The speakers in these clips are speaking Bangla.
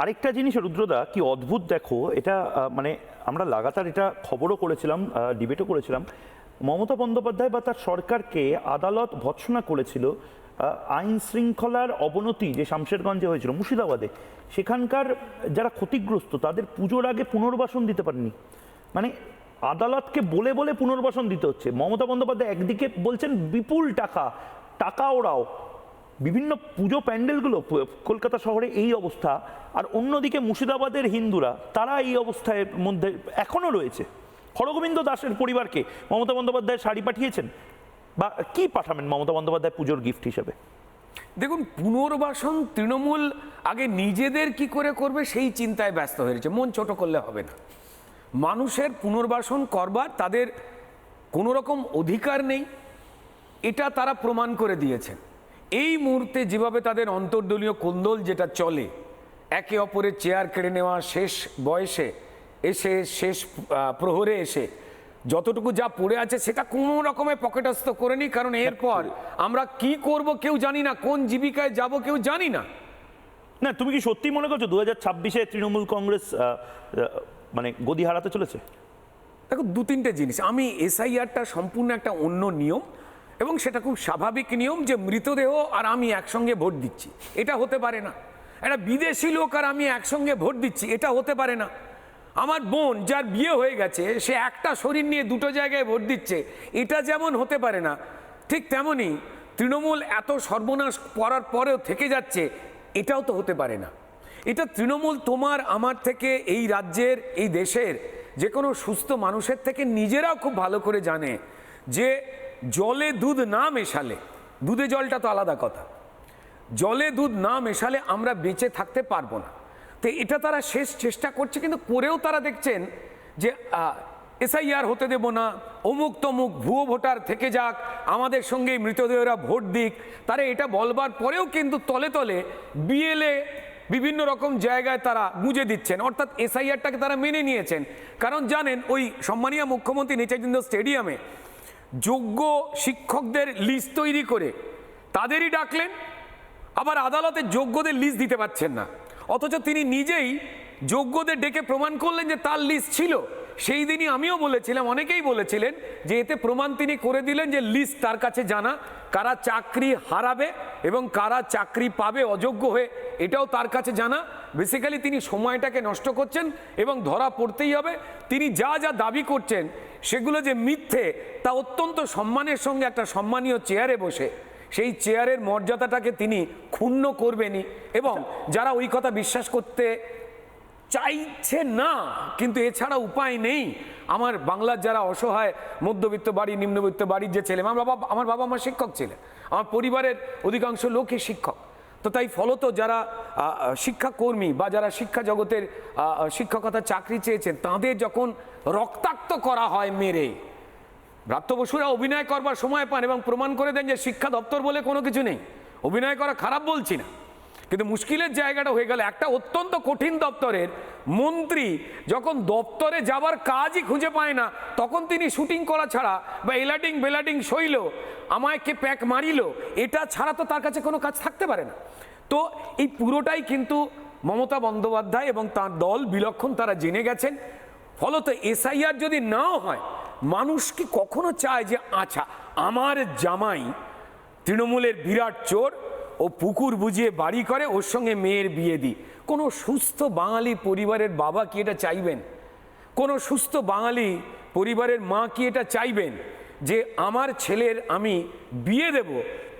আরেকটা জিনিস, রুদ্রদা, কি অদ্ভুত দেখো, এটা মানে আমরা লাগাতার এটা খবরও করেছিলাম ডিবেটও করেছিলাম। মমতা বন্দ্যোপাধ্যায় বা তার সরকারকে আদালত ভৎসনা করেছিল আইন শৃঙ্খলার অবনতি যে শামশেরগঞ্জে হয়েছিল, মুর্শিদাবাদে, সেখানকার যারা ক্ষতিগ্রস্ত, তাদের পুজোর আগে পুনর্বাসন দিতে পারেনি। মানে আদালতকে বলে বলে পুনর্বাসন দিতে হচ্ছে। মমতা বন্দ্যোপাধ্যায় একদিকে বলছেন, বিপুল টাকা টাকা ওরাও বিভিন্ন পুজো প্যান্ডেলগুলো কলকাতা শহরে এই অবস্থা, আর অন্যদিকে মুর্শিদাবাদের হিন্দুরা, তারা এই অবস্থায় মধ্যে এখনও রয়েছে। হরগোবিন্দ দাসের পরিবারকে মমতা বন্দ্যোপাধ্যায় শাড়ি পাঠিয়েছেন, বা কি পাঠাবেন মমতা বন্দ্যোপাধ্যায় পুজোর গিফট হিসেবে? দেখুন, পুনর্বাসন তৃণমূল আগে নিজেদের কি করে করবে সেই চিন্তায় ব্যস্ত হয়েছে মন ছোট করলে হবে না। মানুষের পুনর্বাসন করবার তাদের কোনো রকম অধিকার নেই। এটা তারা প্রমাণ করে দিয়েছেন। এই মুহূর্তে যেভাবে তাদের অন্তর্দলীয় কোন্দল যেটা চলে একে অপরের চেয়ার কেড়ে নেওয়া শেষ বয়সে এসে শেষ প্রহরে এসে যতটুকু যা পড়ে আছে সেটা কোনো রকমের পকেটস্থ করে নি কারণ এরপর আমরা কি করব কেউ জানি না কোন জীবিকায় যাব কেউ জানি না। না তুমি কি সত্যি মনে করছ দু হাজার ছাব্বিশে তৃণমূল কংগ্রেস মানে গদি হারাতে চলেছে? দেখো দু তিনটে জিনিস। আমি এসআইআরটা সম্পূর্ণ একটা অন্য নিয়ম। এবং সেটা খুব স্বাভাবিক নিয়ম যে মৃতদেহ আর আমি একসঙ্গে ভোট দিচ্ছি। এটা হতে পারে না। একটা বিদেশি লোক আর আমি একসঙ্গে ভোট দিচ্ছি, এটা হতে পারে না। আমার বোন যার বিয়ে হয়ে গেছে, সে একটা শরীর নিয়ে দুটো জায়গায় ভোট দিচ্ছে, এটা যেমন হতে পারে না, ঠিক তেমনই তৃণমূল এত সর্বনাশ করার পরেও থেকে যাচ্ছে, এটাও তো হতে পারে না। এটা তৃণমূল তোমার, আমার থেকে, এই রাজ্যের, এই দেশের যে কোনো সুস্থ মানুষের থেকে নিজেরাও খুব ভালো করে জানে যে জলে দুধ না মেশালে, দুধে জলটা তো আলাদা কথা, জলে দুধ না মেশালে আমরা বেঁচে থাকতে পারব না। তো এটা তারা শেষ চেষ্টা করছে, কিন্তু করেও তারা দেখছেন যে এসআইআর হতে দেব না, অমুক তমুক ভুয়ো ভোটার থেকে যাক, আমাদের সঙ্গে মৃতদেহরা ভোট দিক। তারা এটা বলবার পরেও কিন্তু তলে তলে বিএলএ বিভিন্ন রকম জায়গায় তারা গুঁজে দিচ্ছেন, অর্থাৎ এসআইআরটাকে তারা মেনে নিয়েছেন। কারণ জানেন, ওই সম্মানীয় মুখ্যমন্ত্রী নেতাজিন্দ স্টেডিয়ামে যোগ্য শিক্ষকদের লিস্ট তৈরি করে তাদেরই ডাকলেন, আবার আদালতে যোগ্যদের লিস্ট দিতে পারছেন না। অথচ তিনি নিজেই যোগ্যদের ডেকে প্রমাণ করলেন যে তার লিস্ট ছিল। সেই দিনই আমিও বলেছিলাম, অনেকেই বলেছিলেন যে এতে প্রমাণ তিনি করে দিলেন যে লিস্ট তার কাছে জানা, কারা চাকরি হারাবে এবং কারা চাকরি পাবে অযোগ্য হয়ে এটাও তার কাছে জানা। বেসিক্যালি তিনি সময়টাকে নষ্ট করছেন এবং ধরা পড়তেই হবে। তিনি যা যা দাবি করছেন, সেগুলো যে মিথ্যে, তা অত্যন্ত সম্মানের সঙ্গে একটা সম্মানীয় চেয়ারে বসে। সেই চেয়ারের মর্যাদাটাকে তিনি ক্ষুণ্ণ করবেনই এবং যারা ওই কথা বিশ্বাস করতে চাইছে না, কিন্তু এছাড়া উপায় নেই। আমার বাংলার যারা অসহায়, মধ্যবিত্ত বাড়ি, নিম্নবিত্ত বাড়ির যে ছেলে, আমার বাবা আমার বাবা আমার শিক্ষক ছিলেন। আমার পরিবারের অধিকাংশ লোকই শিক্ষক। তো তাই ফলত যারা শিক্ষাকর্মী বা যারা শিক্ষা জগতের শিক্ষকতা চাকরি চেয়েছেন, তাদের যখন রক্তাক্ত করা হয় মেরে, ব্রাত্য বসুরা অভিনয় করবার সময় পান এবং প্রমাণ করে দেন যে শিক্ষা দপ্তর বলে কোনো কিছু নেই। অভিনয় করা খারাপ বলছি না। কিন্তু মুশকিলের জায়গাটা হয়ে গেল। একটা অত্যন্ত কঠিন দপ্তরের মন্ত্রী যখন দপ্তরে যাবার কাজই খুঁজে পায় না, তখন তিনি শুটিং করা ছাড়া বা এলাটিং বেলাটিং সইল আমায় কে প্যাক মারিল, এটা ছাড়া তো তার কাছে কোনো কাজ থাকতে পারে না। তো এই পুরোটাই কিন্তু মমতা বন্দ্যোপাধ্যায় এবং তার দল বিলক্ষণ তারা জেনে গেছেন। ফলত এসআইআর যদি নাও হয়, মানুষ কি কখনো চায় যে আচ্ছা আমার জামাই তৃণমূলের বিরাট চোর ও পুকুর বুঝিয়ে বাড়ি করে ওর সঙ্গে মেয়ের বিয়ে দিই। কোনো সুস্থ বাঙালি পরিবারের বাবা কি এটা চাইবেন? কোনো সুস্থ বাঙালি পরিবারের মা কি এটা চাইবেন? যে আমার ছেলের আমি বিয়ে দেব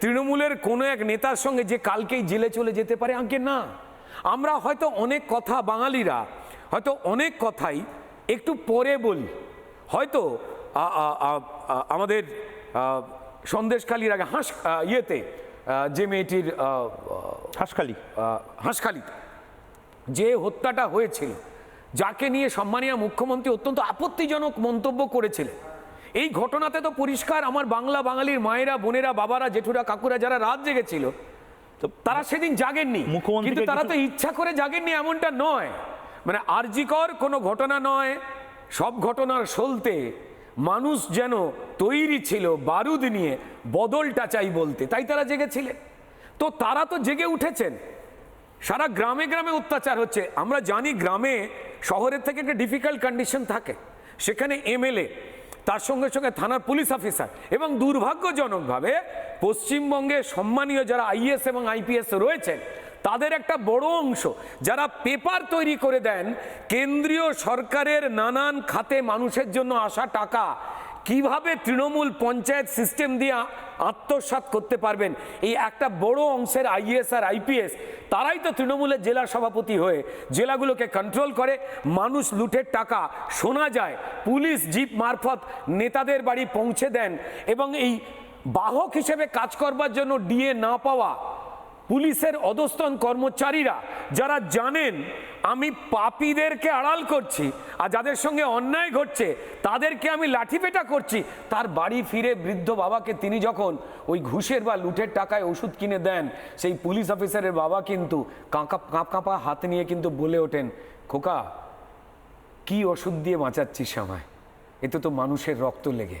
তৃণমূলের কোনো এক নেতার সঙ্গে যে কালকেই জেলে চলে যেতে পারে? আগে না। আমরা হয়তো অনেক কথা বাঙালিরা হয়তো অনেক কথাই একটু পরে বলি। হয়তো আমাদের আহ, সন্দেশখালির আগে হাঁস ইয়েতে যে মেয়েটির হাসখালি। হাঁসখালিতে যে হত্যাটা হয়েছিল যাকে নিয়ে সম্মানীয় মুখ্যমন্ত্রী অত্যন্ত আপত্তিজনক মন্তব্য করেছিলেন এই ঘটনাতে তো পরিষ্কার আমার বাংলা বাঙালির মায়েরা বোনেরা বাবারা জেঠুরা কাকুরা যারা রাত জেগেছিল তো তারা সেদিন জাগেননি। কিন্তু তারা তো ইচ্ছা করে জাগেননি এমনটা নয়। মানে আরজিকর কোনো ঘটনা নয় সব ঘটনার সলতে মানুষ যেন তৈরি ছিল বারুদ নিয়ে, বদলটা চাই বলতে। তাই তারা জেগেছিলেন তো তারা তো জেগে উঠেছেন। সারা গ্রামে গ্রামে অত্যাচার হচ্ছে। আমরা জানি গ্রামে, শহরের থেকে একটা ডিফিকাল্ট কন্ডিশন থাকে। সেখানে এমএলএ, তার সঙ্গে সঙ্গে থানার পুলিশ অফিসার এবং দুর্ভাগ্যজনকভাবে পশ্চিমবঙ্গে সম্মানীয় যারা আইএস এবং আইপিএস রয়েছেন তাদের একটা বড় অংশ। যারা পেপার তৈরি করে দেন, কেন্দ্রীয় সরকারের নানান খাতে মানুষের জন্য আসা টাকা, কীভাবে তৃণমূল পঞ্চায়েত সিস্টেম দিয়ে আত্মসাৎ করতে পারবেন? এই একটা বড় অংশের আইএস আর আইপিএস, তারাই তো তৃণমূলের জেলা সভাপতি হয়ে জেলাগুলোকে কন্ট্রোল করে, মানুষ লুটের টাকা। শোনা যায়, পুলিশ জিপ মারফত নেতাদের বাড়ি পৌঁছে দেন এবং এই বাহক হিসেবে কাজ করবার জন্য ডিএ না পাওয়া পুলিশের অধস্তন কর্মচারীরা যারা জানেন আমি পাপীদেরকে আড়াল করছি আর যাদের সঙ্গে অন্যায় ঘটছে, তাদেরকে আমি লাঠিপেটা করছি। তার বাড়ি ফিরে বৃদ্ধ বাবাকে তিনি যখন ওই ঘুষের বা লুটের টাকায় ওষুধ কিনে দেন, সেই পুলিশ অফিসারের বাবা কিন্তু কাঁকা, কাঁপ, কাঁপা হাত নিয়ে কিন্তু বলে ওঠেন, খোকা, কি ওষুধ দিয়ে বাঁচাচ্ছিস আমায়? এতে তো মানুষের রক্ত লেগে।